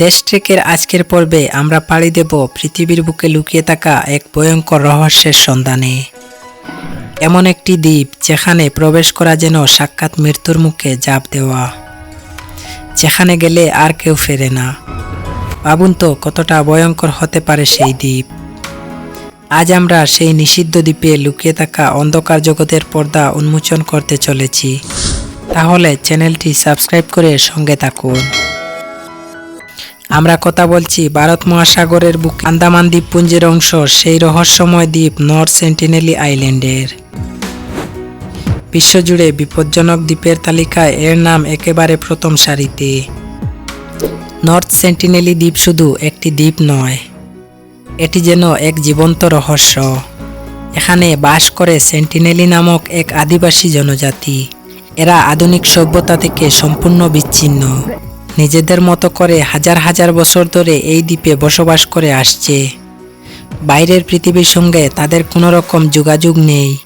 দেশ ট্রেকের আজকের পর্বে আমরা পাড়ি দেব পৃথিবীর বুকে লুকিয়ে থাকা এক ভয়ঙ্কর রহস্যের সন্ধানে। এমন একটি দ্বীপ যেখানে প্রবেশ করা যেন সাক্ষাৎ মৃত্যুর মুখে জাপ দেওয়া। যেখানে গেলে আর কেউ ফেরে না। ভাবুন তো কতটা ভয়ঙ্কর হতে পারে সেই দ্বীপ। আজ আমরা সেই নিষিদ্ধ দ্বীপে লুকিয়ে থাকা অন্ধকার জগতের পর্দা উন্মোচন করতে চলেছি। তাহলে চ্যানেলটি সাবস্ক্রাইব করে সঙ্গে থাকুন। আমরা কথা বলছি ভারত মহাসাগরের বুক আন্দামান দ্বীপপুঞ্জের অংশ, সেই রহস্যময় দ্বীপ নর্থ সেন্টিনেলি আইল্যান্ডের। বিশ্বজুড়ে বিপজ্জনক দ্বীপের তালিকায় এর নাম একেবারে প্রথম সারিতে। নর্থ সেন্টিনেলি দ্বীপ শুধু একটি দ্বীপ নয়, এটি যেন এক জীবন্ত রহস্য। এখানে বাস করে সেন্টিনেলি নামক এক আদিবাসী জনজাতি। এরা আধুনিক সভ্যতা থেকে সম্পূর্ণ বিচ্ছিন্ন। নিজেদের মতো করে হাজার হাজার বছর ধরে এই দ্বীপে বসবাস করে আসছে। বাইরের পৃথিবীর সঙ্গে তাদের কোনো রকম যোগাযোগ নেই।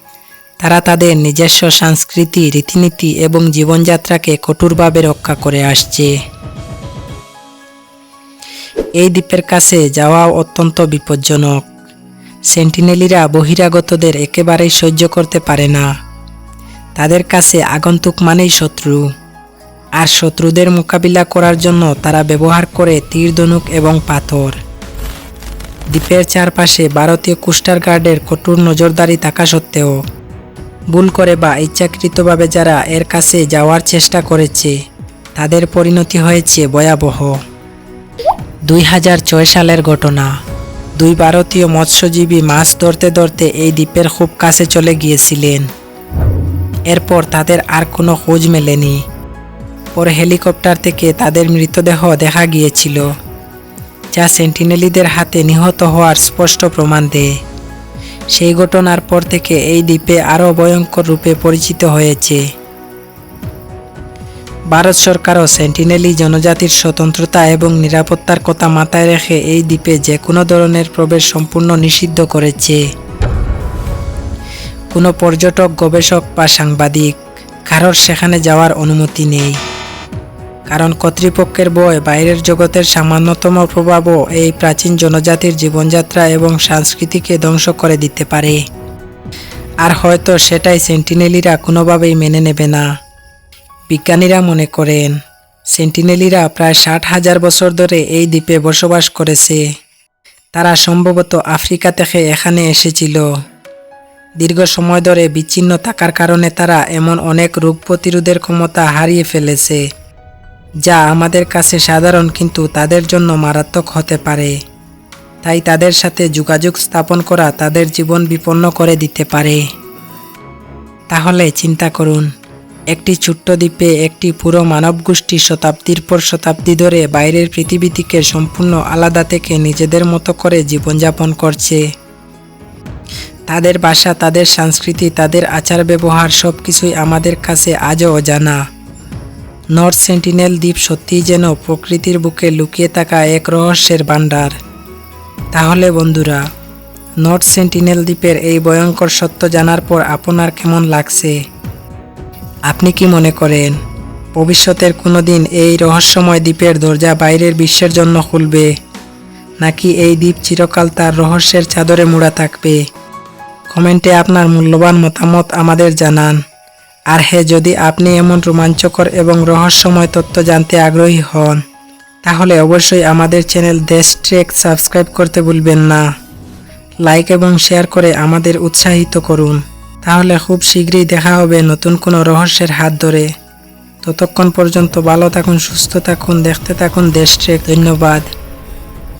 তারা তাদের নিজস্ব সংস্কৃতি, রীতিনীতি এবং জীবনযাত্রাকে কঠোরভাবে রক্ষা করে আসছে। এই দ্বীপের কাছে যাওয়া অত্যন্ত বিপজ্জনক। সেন্টিনেলিরা বহিরাগতদের একেবারেই সহ্য করতে পারে না। তাদের কাছে আগন্তুক মানেই শত্রু। আর শত্রুদের মোকাবিলা করার জন্য তারা ব্যবহার করে তীর, ধনুক এবং পাথর। দ্বীপের চারপাশে ভারতীয় কুস্টার গার্ডের কঠোর নজরদারি থাকা সত্ত্বেও ভুল করে বা ইচ্ছাকৃতভাবে যারা এর কাছে যাওয়ার চেষ্টা করেছে, তাদের পরিণতি হয়েছে ভয়াবহ। দুই হাজার ছয় সালের ঘটনা। দুই ভারতীয় মৎস্যজীবী মাছ ধরতে ধরতে এই দ্বীপের খুব কাছে চলে গিয়েছিলেন। এরপর তাদের আর কোনো খোঁজ মেলেনি। পরে হেলিকপ্টার থেকে তাদের মৃতদেহ দেখা গিয়েছিল, যা সেন্টিনেলিদের হাতে নিহত হওয়ার স্পষ্ট প্রমাণ দেয়। সেই ঘটনার পর থেকে এই দ্বীপে আরও ভয়ঙ্কর রূপে পরিচিত হয়েছে। ভারত সরকারও সেন্টিনেলি জনজাতির স্বতন্ত্রতা এবং নিরাপত্তার কথা মাথায় রেখে এই দ্বীপে যে কোনো ধরনের প্রবেশ সম্পূর্ণ নিষিদ্ধ করেছে। কোনো পর্যটক, গবেষক বা সাংবাদিক, কারোর সেখানে যাওয়ার অনুমতি নেই। কারণ কর্তৃপক্ষের বয় বাইরের জগতের সামান্যতম প্রভাবও এই প্রাচীন জনজাতির জীবনযাত্রা এবং সংস্কৃতিকে ধ্বংস করে দিতে পারে। আর হয়তো সেটাই সেন্টিনেলিরা কোনোভাবেই মেনে নেবে না। বিজ্ঞানীরা মনে করেন, সেন্টিনেলিরা প্রায় ষাট হাজার বছর ধরে এই দ্বীপে বসবাস করেছে। তারা সম্ভবত আফ্রিকা থেকে এখানে এসেছিল। দীর্ঘ সময় ধরে বিচ্ছিন্ন থাকার কারণে তারা এমন অনেক রোগ প্রতিরোধের ক্ষমতা হারিয়ে ফেলেছে। যা আমাদের কাছে সাধারণ কিন্তু তাদের জন্য মারাত্মক হতে পারে। তাই তাদের সাথে যোগাযোগ স্থাপন করা তাদের জীবন বিপন্ন করে দিতে পারে। তাহলে চিন্তা করুন, একটি ছোট্ট দ্বীপে একটি পুরো মানব গোষ্ঠী শতাব্দীর পর শতাব্দী ধরে বাইরের পৃথিবী থেকে সম্পূর্ণ আলাদা থেকে নিজেদের মতো করে জীবনযাপন করছে। তাদের ভাষা, তাদের সংস্কৃতি, তাদের আচার ব্যবহার সব কিছুই আমাদের কাছে আজও অজানা। নর্থ সেন্টিনেল দ্বীপ সত্যিই যেন প্রকৃতির বুকে লুকিয়ে থাকা এক রহস্যের ভাণ্ডার। তাহলে বন্ধুরা, নর্থ সেন্টিনেল দ্বীপের এই ভয়ঙ্কর সত্য জানার পর আপনার কেমন লাগছে? আপনি কি মনে করেন, ভবিষ্যতের কোনো দিন এই রহস্যময় দ্বীপের দরজা বাইরের বিশ্বের জন্য খুলবে, নাকি এই দ্বীপ চিরকাল তার রহস্যের চাদরে মুড়া থাকবে? কমেন্টে আপনার মূল্যবান মতামত আমাদের জানান। আর হ্যাঁ যদি আপনি এমন রোমাঞ্চকর এবং রহস্যময় তথ্য জানতে আগ্রহী হন, তাহলে অবশ্যই আমাদের চ্যানেল দেশ ট্রেক সাবস্ক্রাইব করতে ভুলবেন না। লাইক এবং শেয়ার করে আমাদের উৎসাহিত করুন। তাহলে খুব শীঘ্রই দেখা হবে নতুন কোনো রহস্যের হাত ধরে। ততক্ষণ পর্যন্ত ভালো থাকুন, সুস্থ থাকুন, দেখতে থাকুন দেশ ট্রেক ধন্যবাদ।